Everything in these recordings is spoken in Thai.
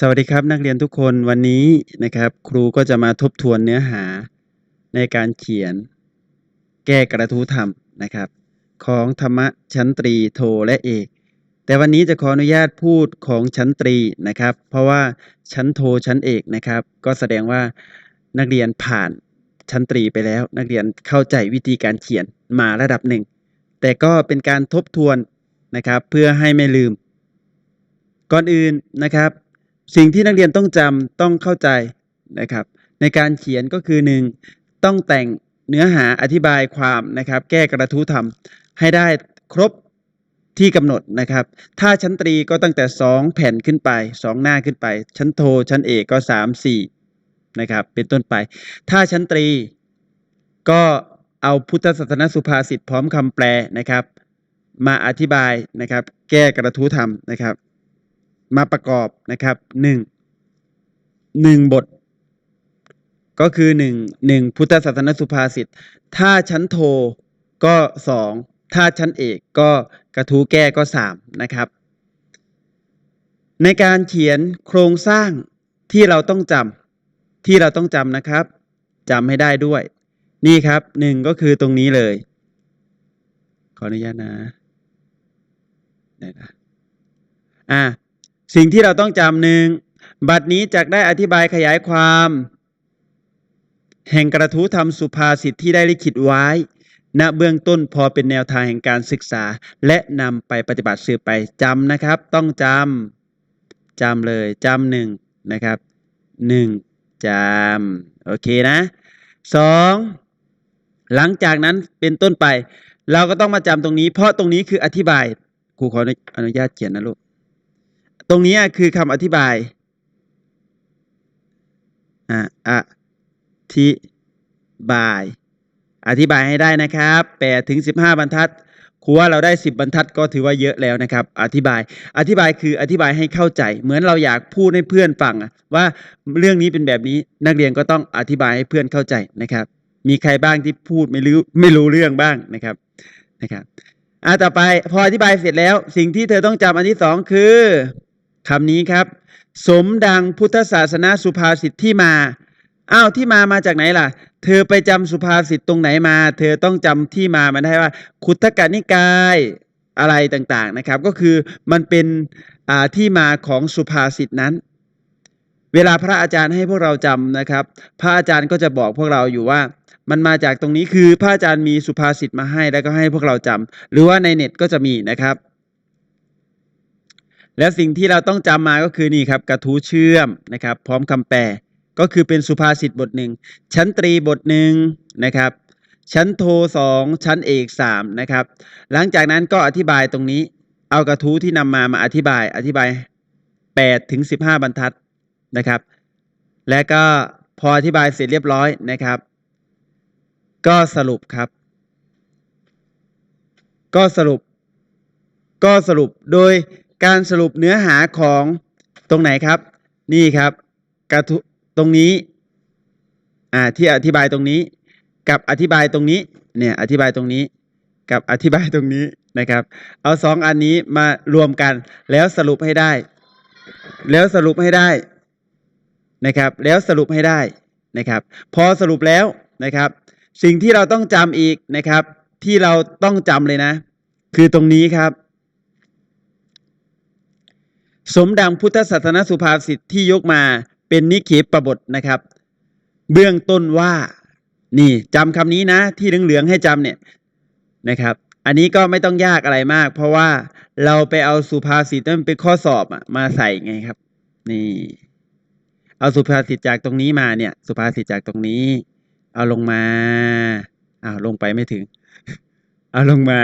สวัสดีครับนักเรียนทุกคนวันนี้นะครับ ครูก็จะมาทบทวนเนื้อหาในการเขียน แก้กระทู้ธรรมนะครับ ของธรรมะชั้นตรีโทและเอก แต่วันนี้จะขออนุญาตพูดของชั้นตรีนะครับ เพราะว่าชั้นโทชั้นเอกนะครับ ก็แสดงว่านักเรียนผ่านชั้นตรีไปแล้ว นักเรียนเข้าใจวิธีการเขียนมาระดับหนึ่ง แต่ก็เป็นการทบทวนนะครับ เพื่อให้ไม่ลืม ก่อนอื่นนะครับ สิ่งที่นักเรียนต้องจำต้องเข้าใจนะครับ ในการเขียนก็คือ 1. ต้องแต่งเนื้อหาอธิบายความนะครับ แก้กระทู้ธรรมให้ได้ครบที่กำหนดนะครับ ถ้าชั้นตรีก็ตั้งแต่ 2 แผ่นขึ้นไป 2 หน้าขึ้นไป ชั้นโท ชั้นเอกก็ 3 4นะครับเป็นต้นไป ถ้าชั้นตรีก็เอาพุทธศาสนสุภาษิตพร้อมคำแปลนะครับ มาอธิบายนะครับ แก้กระทู้ธรรมนะครับ มาประกอบนะครับหนึ่งหนึ่งบท ก็คือหนึ่งหนึ่งพุทธศาสนสุภาษิตถ้าชั้นโทก็สองถ้าชั้นเอกก็กระทู้แก้ก็สามนะครับ ในการเขียนโครงสร้างที่เราต้องจำที่เราต้องจำนะครับจำให้ได้ด้วย นี่ครับหนึ่งก็คือตรงนี้เลย ขออนุญาตนะได้นะอ่า สิ่งที่เราต้องจำหนึ่งบัดนี้จักได้อธิบายขยายความ แห่งกระทู้ธรรมสุภาษิตที่ได้ลิขิตไว้ ณเบื้องต้นพอเป็นแนวทางแห่งการศึกษา และนำไปปฏิบัติสืบไปจำนะครับ ต้องจำจำเลยจำหนึ่งนะครับหนึ่งจำโอเคนะสองหลังจากนั้นเป็นต้นไป เราก็ต้องมาจำตรงนี้ เพราะตรงนี้คืออธิบายครูขออนุญาตเขียนนะลูก ตรงนี้คือคำอธิบายอะอธิบาย อธิบายให้ได้นะครับ8ถึง15บรรทัดครูว่าเราได้ 10 บรรทัดก็ถือว่าเยอะแล้วนะครับ อธิบาย อธิบายคืออธิบายให้เข้าใจ เหมือนเราอยากพูดให้เพื่อนฟังว่าเรื่องนี้เป็นแบบนี้นักเรียนก็ต้องอธิบายให้เพื่อนเข้าใจนะครับ มีใครบ้างที่พูดไม่รู้ไม่รู้เรื่องบ้างนะครับนะครับอ่าต่อไปพออธิบายเสร็จแล้ว สิ่งที่เธอต้องจำอันที่สองคือ คำนี้ครับ สมดังพุทธศาสนาสุภาษิตที่มาอ้าวที่มามาจากไหนล่ะ เธอไปจำสุภาษิตตรงไหนมา เธอต้องจำที่มามันได้ว่าขุทกนิกายอะไรต่างๆนะครับ ก็คือมันเป็นที่มาของสุภาษิตนั้น เวลาพระอาจารย์ให้พวกเราจำนะครับ พระอาจารย์ก็จะบอกพวกเราอยู่ว่า มันมาจากตรงนี้คือพระอาจารย์มีสุภาษิตมาให้แล้วก็ให้พวกเราจำหรือว่าในเน็ตก็จะมีนะครับ แล้วสิ่งที่เราต้องจำมาก็คือนี่ครับกระทู้เชื่อมนะครับ พร้อมคำแปลก็คือเป็นสุภาษิตบทหนึ่งชั้นตรีบทหนึ่งนะครับ ชั้นโทสองชั้นเอกสามนะครับ หลังจากนั้นก็อธิบายตรงนี้ เอากระทู้ที่นำมามาอธิบายอธิบาย8ถึง15 บรรทัดนะครับ และก็พออธิบายเสร็จเรียบร้อยนะครับ ก็สรุปครับ ก็สรุป ก็สรุปโดย การสรุปเนื้อหาของตรงไหนครับ นี่ครับกระทู้ตรงนี้อ่าที่อธิบายตรงนี้ กับอธิบายตรงนี้เนี่ยอธิบายตรงนี้ กับอธิบายตรงนี้นะครับ เอาสองอันนี้มารวมกันแล้วสรุปให้ได้ แล้วสรุปให้ได้นะครับ แล้วสรุปให้ได้นะครับ พอสรุปแล้วนะครับ สิ่งที่เราต้องจำอีกนะครับ ที่เราต้องจำเลยนะ คือตรงนี้ครับ สมดังพุทธศาสนสุภาษิตที่ยกมาเป็นนิเคปบทนะครับ เบื้องต้นว่า นี่จำคำนี้นะ ที่เหลืองๆให้จำเนี่ยนะครับ อันนี้ก็ไม่ต้องยากอะไรมาก เพราะว่าเราไปเอาสุภาษิตนั้นเป็นข้อสอบอะมาใส่ไงครับ นี่ เอาสุภาษิตจากตรงนี้มาเนี่ย สุภาษิตจากตรงนี้ เอาลงมาอ้าวลงไปไม่ถึง เอาลงมา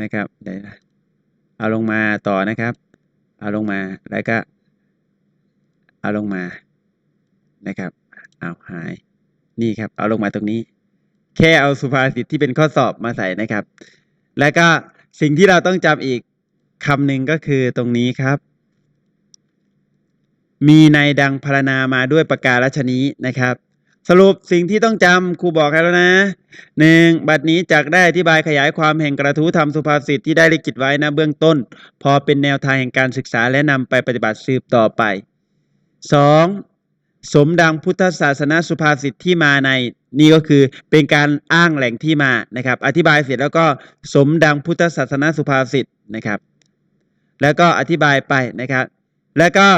นะครับเดี๋ยวนะเอาลงมาต่อนะครับ เอาลงมาแล้วก็เอาลงมานะครับเอาหายนี่ครับ เอาลงมาตรงนี้ แค่เอาสุภาษิตที่เป็นข้อสอบมาใส่นะครับ แล้วก็สิ่งที่เราต้องจำอีกคำหนึ่งก็คือตรงนี้ครับ มีในดังพรรณนามาด้วยประการฉนี้นะครับ สรุปสิ่งที่ต้องจำครูบอกให้แล้วนะหนึ่งบัดนี้จักได้อธิบายขยายความแห่งกระทู้ธรรมสุภาษิตที่ได้ลิขิตไว้นะเบื้องต้น พอเป็นแนวทางแห่งการศึกษาและนำไปปฏิบัติสืบต่อไปสองสมดังพุทธศาสนาสุภาษิตที่มาในนี่ก็คือเป็นการอ้างแหล่งที่มานะครับ อธิบายเสร็จแล้วก็สมดังพุทธศาสนาสุภาษิตนะครับ แล้วก็อธิบายไปนะครับ แล้วก็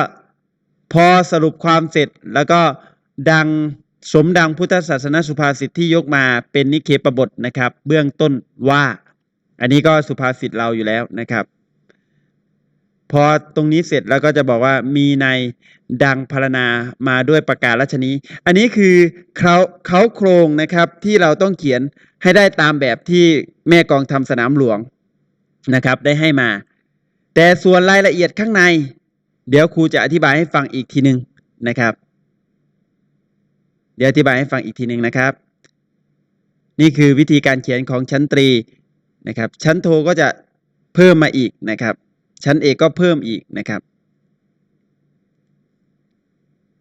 พอสรุปความเสร็จแล้วก็ดัง สมดังพุทธศาสนาสุภาษิตที่ยกมาเป็นนิเคปบทนะครับ เบื้องต้นว่า อันนี้ก็สุภาษิตเราอยู่แล้วนะครับ พอตรงนี้เสร็จแล้วก็จะบอกว่ามีในดังพรรณนามาด้วยประกาศรัชนี้อันนี้คือเขาเขาโครงนะครับที่เราต้องเขียนให้ได้ตามแบบที่แม่กองทำสนามหลวงนะครับได้ให้มา แต่ส่วนรายละเอียดข้างใน เดี๋ยวครูจะอธิบายให้ฟังอีกทีหนึ่งนะครับ เดี๋ยวอธิบายให้ฟังอีกทีหนึ่งนะครับ นี่คือวิธีการเขียนของชั้นตรีนะครับ ชั้นโทก็จะเพิ่มมาอีกนะครับ ชั้นเอกก็เพิ่มอีกนะครับ